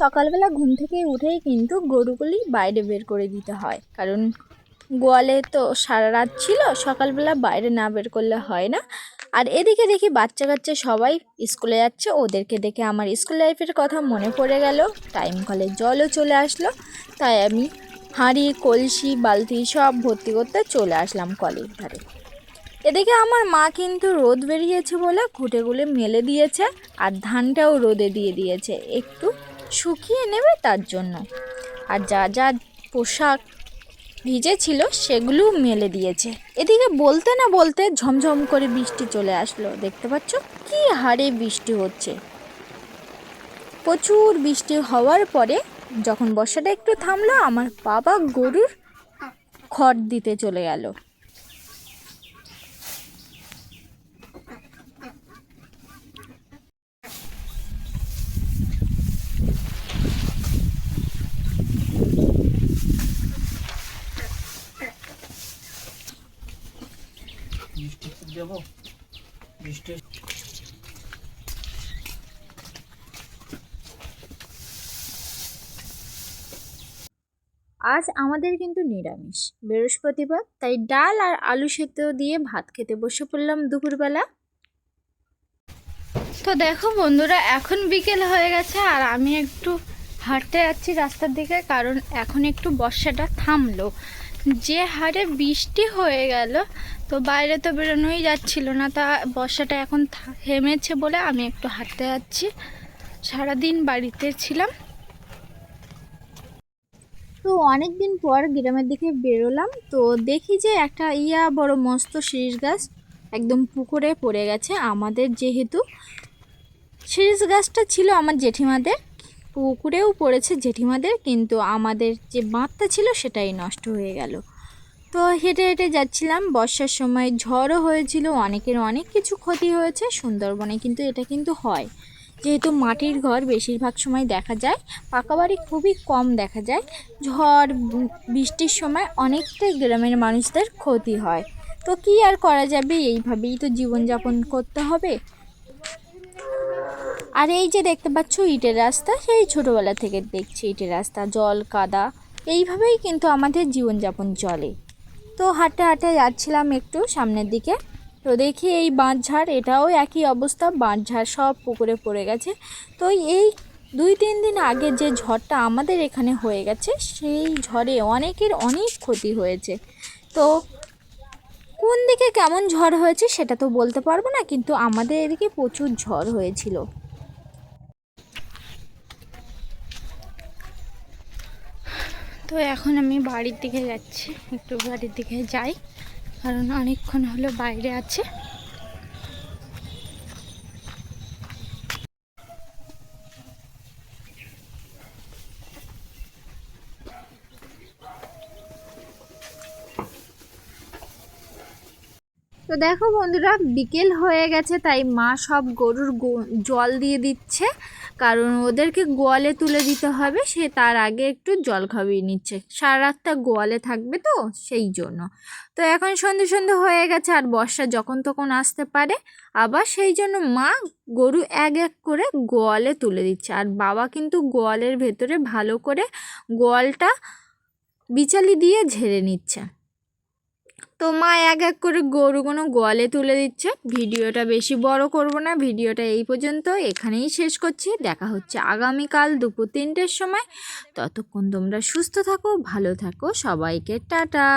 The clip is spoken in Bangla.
সকালবেলা ঘুম থেকে উঠেই কিন্তু গরুগুলি বাইরে বের করে দিতে হয়। কারণ গোয়ালে তো সারা রাত ছিল, সকালবেলা বাইরে না বের করলে হয় না। আর এদিকে দেখি বাচ্চা কাচ্চা সবাই স্কুলে যাচ্ছে। ওদেরকে দেখে আমার স্কুল লাইফের কথা মনে পড়ে গেল। টাইম কলে জলও চলে আসলো। তাই আমি হাঁড়ি, কলসি, বালতি সব ভর্তি করতে চলে আসলাম কলের ধারে। এদিকে আমার মা কিন্তু রোদ বেরিয়েছে বলে ঘুটেগুলো মেলে দিয়েছে আর ধানটাও রোদে দিয়ে দিয়েছে। একটু শুকিয়ে নেবে তার জন্য। আর যা যা পোশাক ভিজে ছিল সেগুলোও মেলে দিয়েছে। এদিকে বলতে না বলতে ঝমঝম করে বৃষ্টি চলে আসলো। দেখতে পাচ্ছ কি হারে বৃষ্টি হচ্ছে। প্রচুর বৃষ্টি হওয়ার পরে যখন বর্ষাটা একটু থামলো, আমার বাবা গরুর খড় দিতে চলে গেল বৃষ্টি দেবো। বৃষ্টি আজ আমাদের কিন্তু নিরামিষ। বৃহস্পতিবার তাই ডাল আর আলু সেদ্ধ দিয়ে ভাত খেতে বসে পড়লাম দুপুরবেলা। তো দেখো বন্ধুরা এখন বিকেল হয়ে গেছে আর আমি একটু হাঁটতে যাচ্ছি রাস্তার দিকে কারণ এখন একটু বর্ষাটা থামলো। যে হারে বৃষ্টি হয়ে গেল, তো বাইরে তো বেরোনোই যাচ্ছিল না। তা বর্ষাটা এখন থেমেছে বলে আমি একটু হাঁটতে যাচ্ছি। সারাদিন বাড়িতে ছিলাম। তো অনেক দিন পর গ্রামের দিকে বেরোলাম, তো দেখি যে একটা ইয়া বড় মস্ত শিরিষ গাছ একদম পুকুরে পড়ে গেছে আমাদের যেহেতু। শিরিষ গাছটা ছিল আমার জেঠিমাদের। পুকুরেও পড়েছে জেঠিমাদের, কিন্তু আমাদের যে বাঁধটা ছিল সেটাই নষ্ট হয়ে গেল। তো হেঁটে হেঁটে যাচ্ছিলাম, বর্ষার সময় ঝড়ও হয়েছিল, অনেকের অনেক কিছু ক্ষতি হয়েছে, সুন্দরবনে কিন্তু এটা কিন্তু হয়। যেহেতু মাটির ঘর বেশিরভাগ সময় দেখা যায় পাকা বাড়ি খুবই কম দেখা যায়, ঝড়, বৃষ্টির সময় অনেকটাই গ্রামের মানুষদের ক্ষতি হয়। তো কি আর করা যাবে? এইভাবেই তো জীবনযাপন করতে হবে। আর এই যে দেখতে পাচ্ছ ইটের রাস্তা, সেই ছোটোবেলা থেকে দেখছি ইটের রাস্তা, জল, কাদা, এইভাবেই কিন্তু আমাদের জীবনযাপন চলে। তো হাঁটতে হাঁটতে যাচ্ছিলাম একটু সামনের দিকে, তো দেখি এই বাঁধঝাড়, এটাও একই অবস্থা, বাঁধঝাড় সব পুকুরে পড়ে গেছে। তো এই দুই তিন দিন আগে যে ঝড়টা আমাদের এখানে হয়ে গেছে, সেই ঝড়ে অনেকের অনেক ক্ষতি হয়েছে। তো কোন দিকে কেমন ঝড় হয়েছে সেটা তো বলতে পারব না, কিন্তু আমাদের এদিকে প্রচুর ঝড় হয়েছিল। তো এখন আমি বাড়ির দিকে যাচ্ছি, একটু বাড়ির দিকে যাই, কারণ অনেকক্ষণ হলো বাইরে আছে। তো দেখো বন্ধুরা, বিকেল হয়ে গেছে, তাই মা সব গরুর জল দিয়ে দিচ্ছে। কারণ ওদেরকে গোয়ালে তুলে দিতে হবে, সে তার আগে একটু জল খাবিয়ে নিচ্ছে। সারা রাতটা গোয়ালে থাকবে তো, সেই জন্য। তো এখন সন্ধে সন্ধে হয়ে গেছে, আর বর্ষা যখন তখন আসতে পারে। আবার সেই জন্য মা গরু এক এক করে গোয়ালে তুলে দিচ্ছে। আর বাবা কিন্তু গোয়ালের ভেতরে ভালো করে গোয়ালটা বিচালি দিয়ে ঝেড়ে নিচ্ছে। তো মা এক এক করে গরুগুলো গোয়ালে তুলে দিচ্ছে। ভিডিওটা বেশি বড় করব না। ভিডিওটা এই পর্যন্ত। এখানেই শেষ করছি। দেখা হচ্ছে আগামীকাল দুপুর তিনটের সময়। ততক্ষণ তোমরা সুস্থ থাকো, ভালো থাকো। সবাইকে টাটা।